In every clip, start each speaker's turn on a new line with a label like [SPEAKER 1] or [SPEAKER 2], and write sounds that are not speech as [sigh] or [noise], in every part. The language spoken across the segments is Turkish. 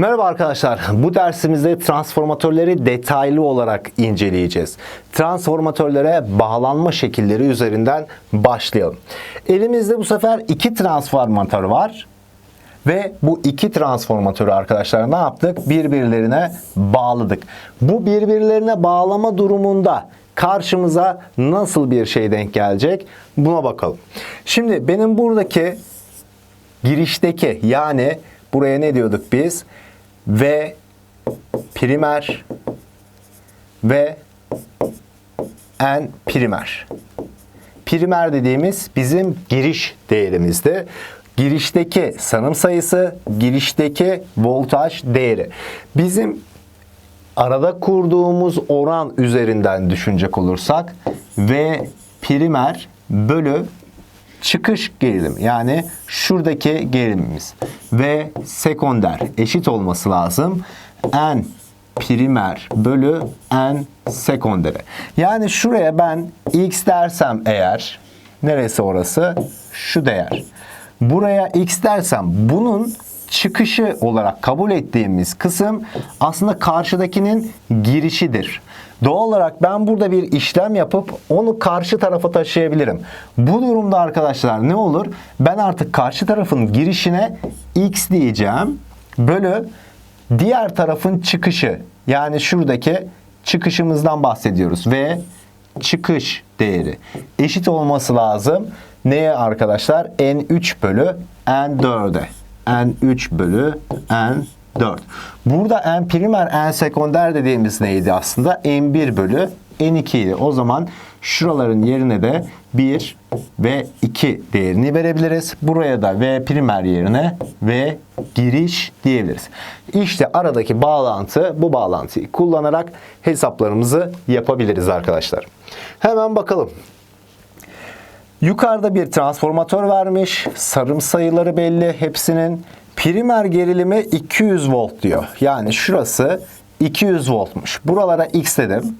[SPEAKER 1] Merhaba arkadaşlar. Bu dersimizde transformatörleri detaylı olarak inceleyeceğiz. Transformatörlere bağlanma şekilleri üzerinden başlayalım. Elimizde bu sefer iki transformatör var. Ve bu iki transformatörü arkadaşlar ne yaptık? Birbirlerine bağladık. Bu birbirlerine bağlama durumunda karşımıza nasıl bir şey denk gelecek? Buna bakalım. Şimdi benim buradaki girişteki yani buraya ne diyorduk biz? V primer ve N primer. Primer dediğimiz bizim giriş değerimizdi. Girişteki sanım sayısı, girişteki voltaj değeri. Bizim arada kurduğumuz oran üzerinden düşünecek olursak V primer bölü çıkış gerilim yani şuradaki gerilimimiz ve sekonder eşit olması lazım. N primer bölü N sekondere. Yani şuraya ben X dersem eğer neresi orası? Şu değer. Buraya X dersem bunun çıkışı olarak kabul ettiğimiz kısım aslında karşıdakinin girişidir. Doğal olarak ben burada bir işlem yapıp onu karşı tarafa taşıyabilirim. Bu durumda arkadaşlar ne olur? Ben artık karşı tarafın girişine x diyeceğim. Bölü diğer tarafın çıkışı. Yani şuradaki çıkışımızdan bahsediyoruz. Ve çıkış değeri eşit olması lazım. Neye arkadaşlar? N3 bölü N4'e. N3 bölü N4. Burada N primer, N sekonder dediğimiz neydi aslında? N1 bölü N2 idi. O zaman şuraların yerine de 1 ve 2 değerini verebiliriz. Buraya da V primer yerine V giriş diyebiliriz. İşte aradaki bağlantı bu bağlantıyı kullanarak hesaplarımızı yapabiliriz arkadaşlar. Hemen bakalım. Yukarıda bir transformatör vermiş. Sarım sayıları belli hepsinin. Primer gerilimi 200 volt diyor. Yani şurası 200 voltmuş. Buralara X dedim.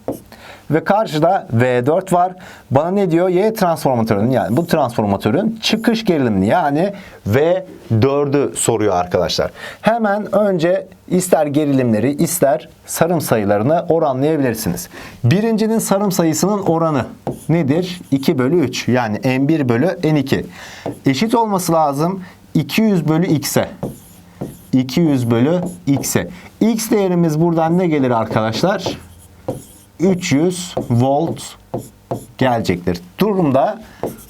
[SPEAKER 1] Ve karşıda V4 var. Bana ne diyor? Y transformatörünün yani bu transformatörün çıkış gerilimini yani V4'ü soruyor arkadaşlar. Hemen önce ister gerilimleri ister sarım sayılarını oranlayabilirsiniz. Birincinin sarım sayısının oranı nedir? 2 bölü 3 yani N1 bölü N2. Eşit olması lazım 200 bölü X'e. 200 bölü X'e. X değerimiz buradan ne gelir arkadaşlar? 300 volt gelecektir. Durumda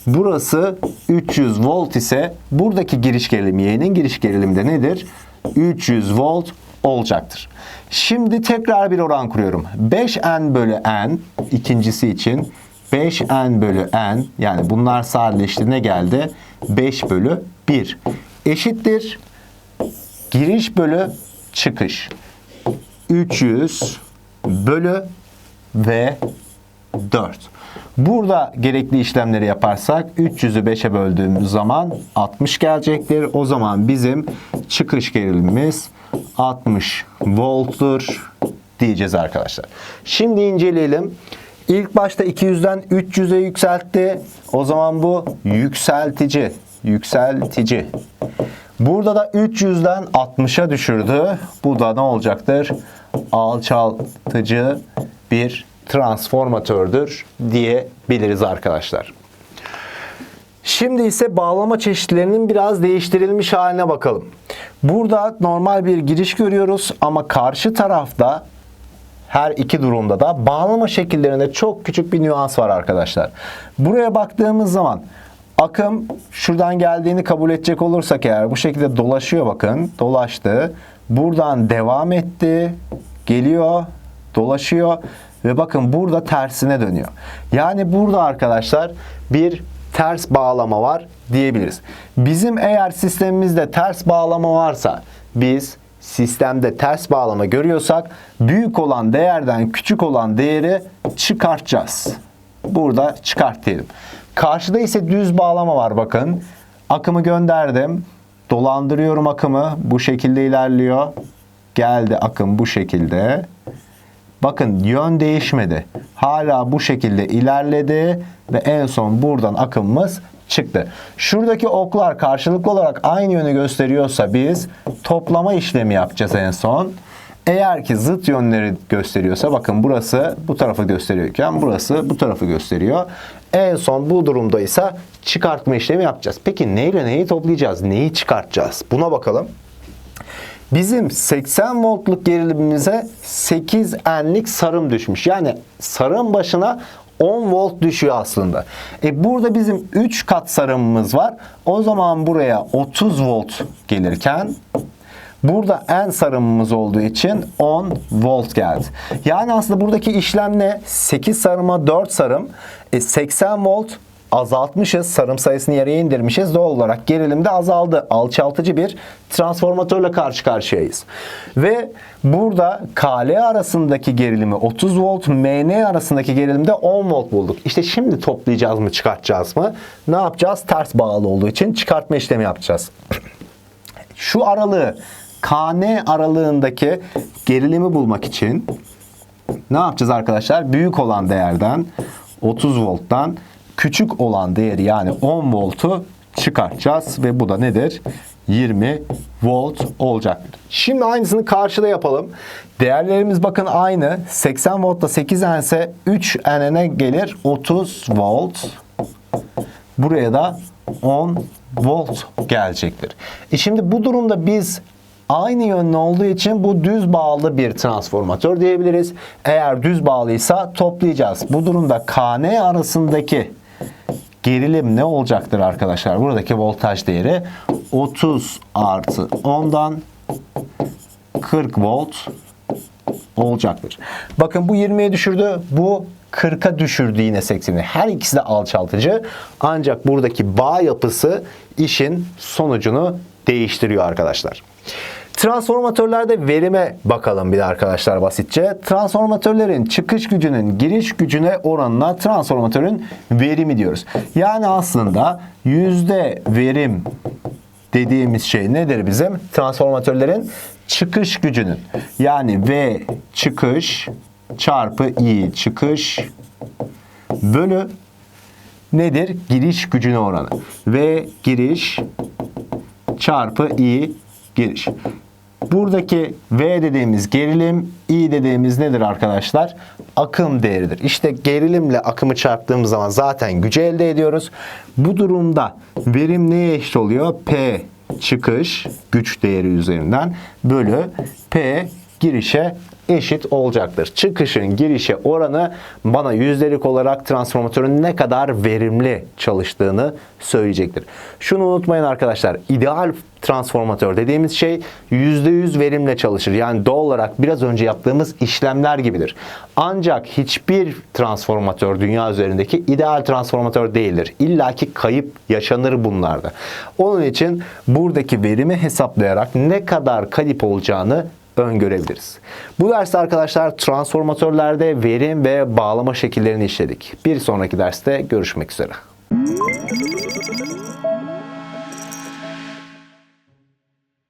[SPEAKER 1] burası 300 volt ise buradaki giriş gerilimi Y'nin giriş gerilimi de nedir? 300 volt olacaktır. Şimdi tekrar bir oran kuruyorum. 5n bölü n ikincisi için 5n bölü n yani bunlar sadeleşti ne geldi? 5 bölü 1 eşittir. Giriş bölü çıkış. 300 bölü ve 4. Burada gerekli işlemleri yaparsak 300'ü 5'e böldüğümüz zaman 60 gelecektir. O zaman bizim çıkış gerilimimiz 60 volttur diyeceğiz arkadaşlar. Şimdi inceleyelim. İlk başta 200'den 300'e yükseltti. O zaman bu yükseltici. Yükseltici. Burada da 300'den 60'a düşürdü. Bu da ne olacaktır? Alçaltıcı bir transformatördür diyebiliriz arkadaşlar. Şimdi ise bağlama çeşitlerinin biraz değiştirilmiş haline bakalım. Burada normal bir giriş görüyoruz ama karşı tarafta her iki durumda da bağlama şekillerinde çok küçük bir nüans var arkadaşlar. Buraya baktığımız zaman akım şuradan geldiğini kabul edecek olursak eğer bu şekilde dolaşıyor bakın. Dolaştı. Buradan devam etti. Geliyor. Dolaşıyor. Ve bakın burada tersine dönüyor. Yani burada arkadaşlar bir ters bağlama var diyebiliriz. Bizim eğer sistemimizde ters bağlama varsa biz sistemde ters bağlama görüyorsak büyük olan değerden küçük olan değeri çıkartacağız. Burada çıkart diyelim. Karşıda ise düz bağlama var bakın. Akımı gönderdim. Dolandırıyorum akımı. Bu şekilde ilerliyor. Geldi akım bu şekilde. Bakın yön değişmedi. Hala bu şekilde ilerledi ve en son buradan akımımız çıktı. Şuradaki oklar karşılıklı olarak aynı yönü gösteriyorsa biz toplama işlemi yapacağız en son. Eğer ki zıt yönleri gösteriyorsa bakın burası bu tarafı gösteriyorken burası bu tarafı gösteriyor. En son bu durumda ise çıkartma işlemi yapacağız. Peki neyle neyi toplayacağız? Neyi çıkartacağız? Buna bakalım. Bizim 80 voltluk gerilimimize 8 enlik sarım düşmüş. Yani sarım başına 10 volt düşüyor aslında. E burada bizim 3 kat sarımımız var. O zaman buraya 30 volt gelirken Burada en sarımımız olduğu için 10 volt geldi. Yani aslında buradaki işlem ne? 8 sarıma 4 sarım. E 80 volt azaltmışız. Sarım sayısını yarıya indirmişiz. Doğal olarak gerilim de azaldı. Alçaltıcı bir transformatörle karşı karşıyayız. Ve burada KL arasındaki gerilimi 30 volt, MN arasındaki gerilimde 10 volt bulduk. İşte şimdi toplayacağız mı, çıkartacağız mı? Ne yapacağız? Ters bağlı olduğu için çıkartma işlemi yapacağız. [clears throat] Şu aralığı KN aralığındaki gerilimi bulmak için ne yapacağız arkadaşlar? Büyük olan değerden 30 volttan küçük olan değeri yani 10 voltu çıkartacağız ve bu da nedir? 20 volt olacaktır. Şimdi aynısını karşıda yapalım. Değerlerimiz bakın aynı. 80 voltla 8 ense 3 enene gelir 30 volt. Buraya da 10 volt gelecektir. E şimdi bu durumda biz aynı yönlü olduğu için bu düz bağlı bir transformatör diyebiliriz. Eğer düz bağlıysa toplayacağız. Bu durumda KN arasındaki gerilim ne olacaktır arkadaşlar? Buradaki voltaj değeri 30 artı 10'dan 40 volt olacaktır. Bakın bu 20'ye düşürdü. Bu 40'a düşürdü yine 80'i. Her ikisi de alçaltıcı. Ancak buradaki bağ yapısı işin sonucunu değiştiriyor arkadaşlar. Transformatörlerde verime bakalım bir de arkadaşlar basitçe. Transformatörlerin çıkış gücünün giriş gücüne oranına transformatörün verimi diyoruz. Yani aslında yüzde verim dediğimiz şey nedir bizim? Transformatörlerin çıkış gücünün. Yani V çıkış çarpı I çıkış bölü nedir? Giriş gücüne oranı. V giriş çarpı I giriş. Buradaki V dediğimiz gerilim, I dediğimiz nedir arkadaşlar? Akım değeridir. İşte gerilimle akımı çarptığımız zaman zaten gücü elde ediyoruz. Bu durumda verim neye eşit oluyor? P çıkış güç değeri üzerinden bölü P girişe eşit olacaktır. Çıkışın girişe oranı bana yüzdelik olarak transformatörün ne kadar verimli çalıştığını söyleyecektir. Şunu unutmayın arkadaşlar. ideal transformatör dediğimiz şey %100 verimle çalışır. Yani doğal olarak biraz önce yaptığımız işlemler gibidir. Ancak hiçbir transformatör dünya üzerindeki ideal transformatör değildir. İlla ki kayıp yaşanır bunlarda. Onun için buradaki verimi hesaplayarak ne kadar kayıp olacağını öngörebiliriz. Bu derste arkadaşlar transformatörlerde verim ve bağlama şekillerini işledik. Bir sonraki derste görüşmek üzere.